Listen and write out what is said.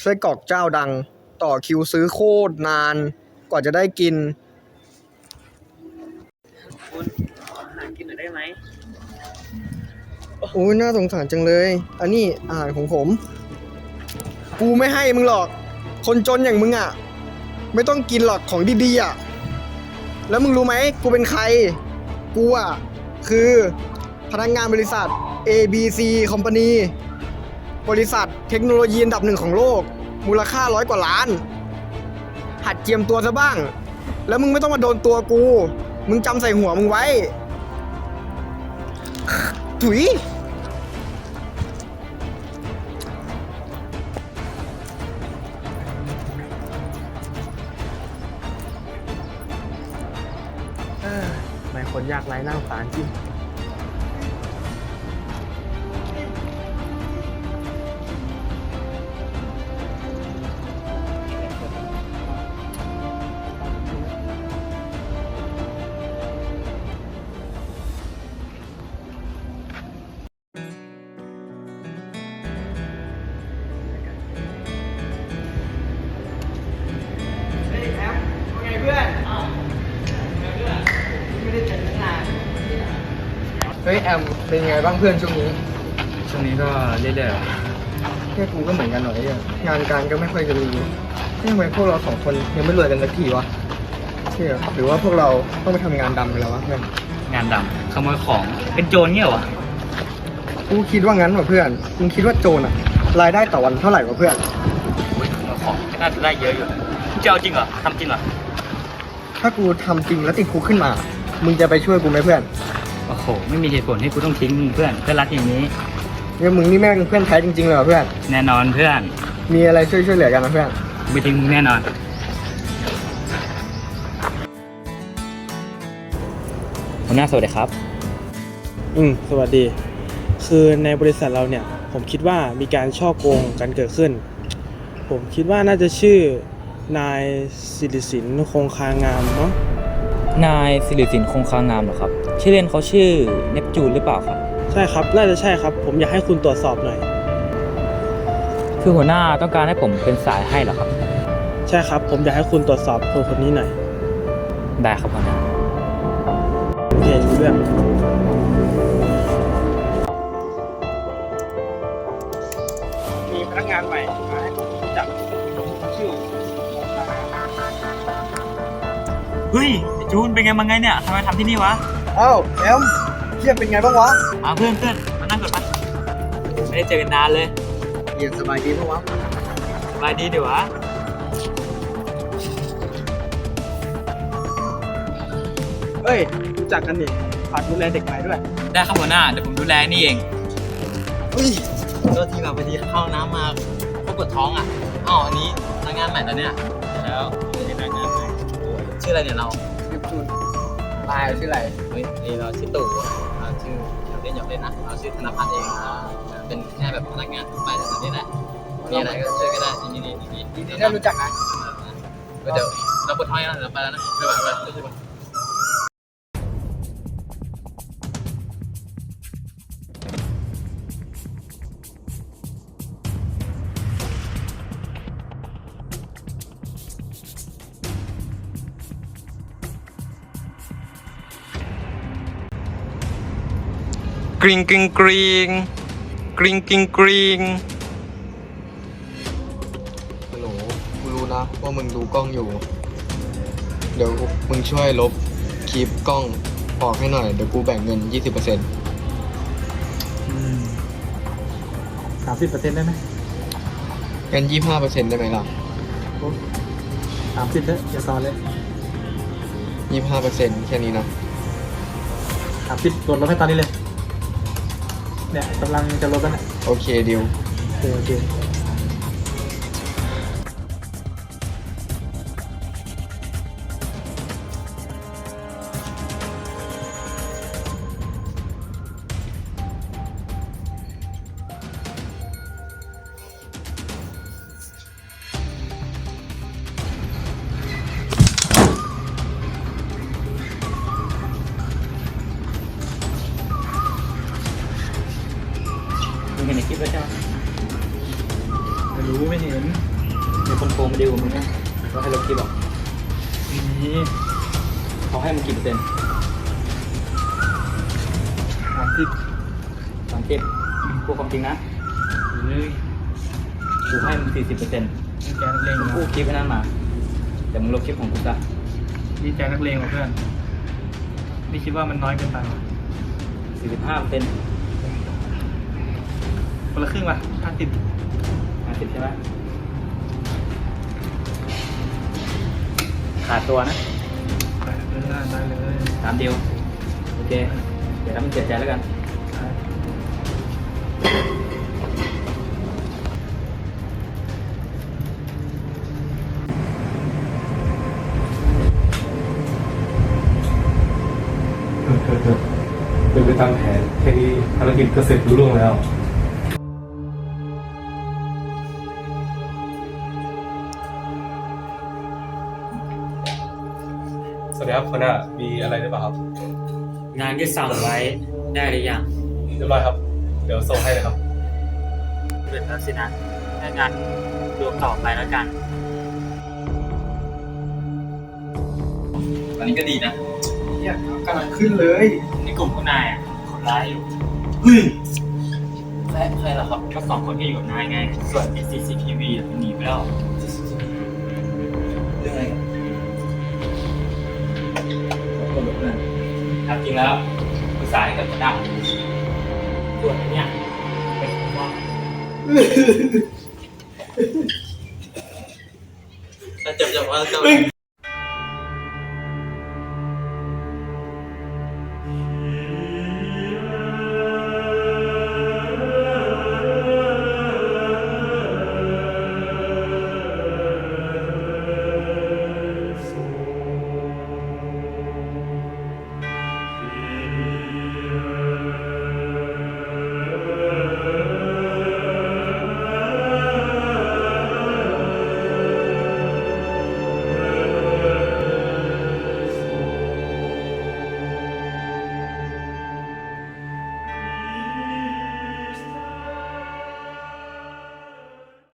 ไส้กรอกเจ้าดัง ต่อคิวซื้อโคตรนาน กว่าจะได้กิน คุณขออาหารกินหน่อยได้ไหมโอ้ยน่าสงสารจังเลย อันนี้อาหารของผม กูไม่ให้มึงหรอก คนจนอย่างมึงอะ ไม่ต้องกินหรอกของดีๆอะ แล้วมึงรู้ไหม กูเป็นใคร กูอะ คือพนักงานบริษัท ABC Company บริษัทเทคโนโลยีอันดับหนึ่งของโลก มูลค่าร้อยกว่าล้าน หัดเจียมตัวซะบ้าง แล้วมึงไม่ต้องมาโดนตัวกู มึงจำใส่หัวมึงไว้ ถุยเออทำไมคนยากไร้น่าสงสารจริง แอมเป็นไงบ้างเพื่อนช่วงนี้ช่วงนี้ก็เรื่อยแค่กูก็เหมือนกันหน่อยอะงานการก็ไม่ค่อยจะมีทำไมพวกเราสองคนยังไม่รวยกันสักทีวะเชื่อหรือว่าพวกเราต้องไปทำงานดำกันแล้ววะเพื่อนๆงานดำขโมยของเป็นโจรเงี้ยวะกูคิดว่างั้นว่ะเพื่อนมึงคิดว่าโจรอะรายได้ต่อวันเท่าไหร่วะเพื่อนอุ้ยขโมยของก็น่าจะได้เยอะอยู่มึงจะเอาจริงเหรอทำจริงเหรอถ้ากูทำจริงแล้วติดคุกขึ้นมา มึงจะไปช่วยกูไหมเพื่อน โอ้โห ไม่มีเหตุผลให้กูต้องทิ้งมึงเพื่อนเพื่อนรักอย่างนี้เนี่ยมึงนี่แม่งเพื่อนแท้จริงๆเลยว่ะเพื่อน แน่นอนเพื่อนมีอะไรช่วยช่วยเหลือกันนะเพื่อนไม่ทิ้งมึงแน่นอน หัวหน้าสวัสดีครับ อืมสวัสดี คือในบริษัทเราเนี่ย ผมคิดว่ามีการช่อโกงกันเกิดขึ้น ผมคิดว่าน่าจะชื่อนายสิริสินคงคางามเนาะ นายสิริสินคงคางามเหรอครับ ชื่อเล่นเขาชื่อเนปจูนหรือเปล่าครับ ใช่ครับ น่าจะใช่ครับ ผมอยากให้คุณตรวจสอบหน่อย คือหัวหน้าต้องการให้ผมเป็นสายให้เหรอครับ ใช่ครับ ผมอยากให้คุณตรวจสอบคนคนนี้หน่อยได้ครับหัวหน้าโอเครู้เรื่องมีพนักงานใหม่มาให้ผมรู้จักชื่อเฮ้ยไอ้จูนเป็นไงมาไงเนี่ยทำไมทำที่นี่วะ เอ้าแอมเทียบเป็นไงบ้างวะมาเพื่อนเพื่อนมานั่งก่อนมาไม่ได้เจอกันนานเลยเย็นสบายดีปะวะสบายดีเดี๋ยววะเอ้ยรู้จักกันนี่ฝากดูแลเด็กใหม่ด้วย ได้ครับหัวหน้าเดี๋ยวผมดูแลนี่เองอุ้ยก็ที่เราพอดีเข้าน้ำมาพวกปวดท้องอะอ๋ออันนี้พนักงานใหม่แล้วเนี่ยแล้วเป็นพนักงานใหม่ชื่ออะไรเนี่ยเราชื่อจุน ตายชื่ออะไรเฮ้ยนี่เราชื่อตู่เราชื่ออยากเล่นอยากเล่นนะเราชื่อธนพัฒน์เองนะเป็นแค่แบบพนักงานทั่วไปแต่นี่แหละมีอะไรก็ช่วยก็ได้นี่นี่นี่นี่ยินดีได้รู้จักนะเดี๋ยวเราปวดท้องแล้วเดี๋ยวไปแล้วนะไปไปไปไป กริงกริงกริงกริงกริงกริงฮัลโหลกูรู้นะว่ามึงดูกล้องอยู่ เดี๋ยวมึงช่วยลบคลิปกล้องออกให้หน่อย เดี๋ยวกูแบ่งเงิน 20%เสามสิบเปอร์เซ็นต์ได้ไหมงิน25%ได้ไหมล่ะ สามสิบเถอะอย่าต่อเลย25%แค่นี้นะ สามสิบกดลบให้ตอนนี้เลย เนี่ยกำลังจะลบแล้วเนี่ยโอเคดิวโอเคโอเค รู้ไม่เห็นมีคนโทรมาดีลกับมึงนะว่าให้ลบคลิปหรอกนี่เขาให้มึงกี่เปอร์เซ็นต์สามสิบสามสิบพูดความจริงนะกูให้มึงสี่สิบเปอร์เซ็นต์แกนักเลงมึงพูดคลิปไว้นั่นมาแต่มึงลบคลิปของกูซะนี่แกนักเลงว่ะเพื่อนนี่คิดว่ามันน้อยเกินไปวะสี่สิบห้าเปอร์เซ็นต์คนละครึ่งป่ะห้าสิบห้าสิบใช่ไหมขาดตัวนะได้เลยตามเดียวโอเค เดี๋ยวทำให้เสียใจแล้วกันเป็นไปตามแผนแค่นี้ภารกิจก็เสร็จรุ่ล่วงแล้ว สวัสดีครับคุณอามีอะไรหรือเปล่าครับงานที่สั่งไว้ได้หรือยังเรียบร้อยครับ เดี๋ยวส่งให้เลยครับเป็นแล้วสินะถ้างั้นดูต่อไปแล้วกัน ตอนนี้ก็ดีนะเนี่ยกำลังขึ้นเลยในกลุ่มพวกนายอะคนร้ายอยู่ใครใครล่ะครับก็สองคนที่อยู่กับนายไง ส่วน SCCTV อะมันหนีไปแล้ว เรื่องอะไรกัน ถ้ามจริงแล้วปรึกษาให้กับทนายส่วนนเนี้ยเป็นของพ่าแล้วจบจับว่า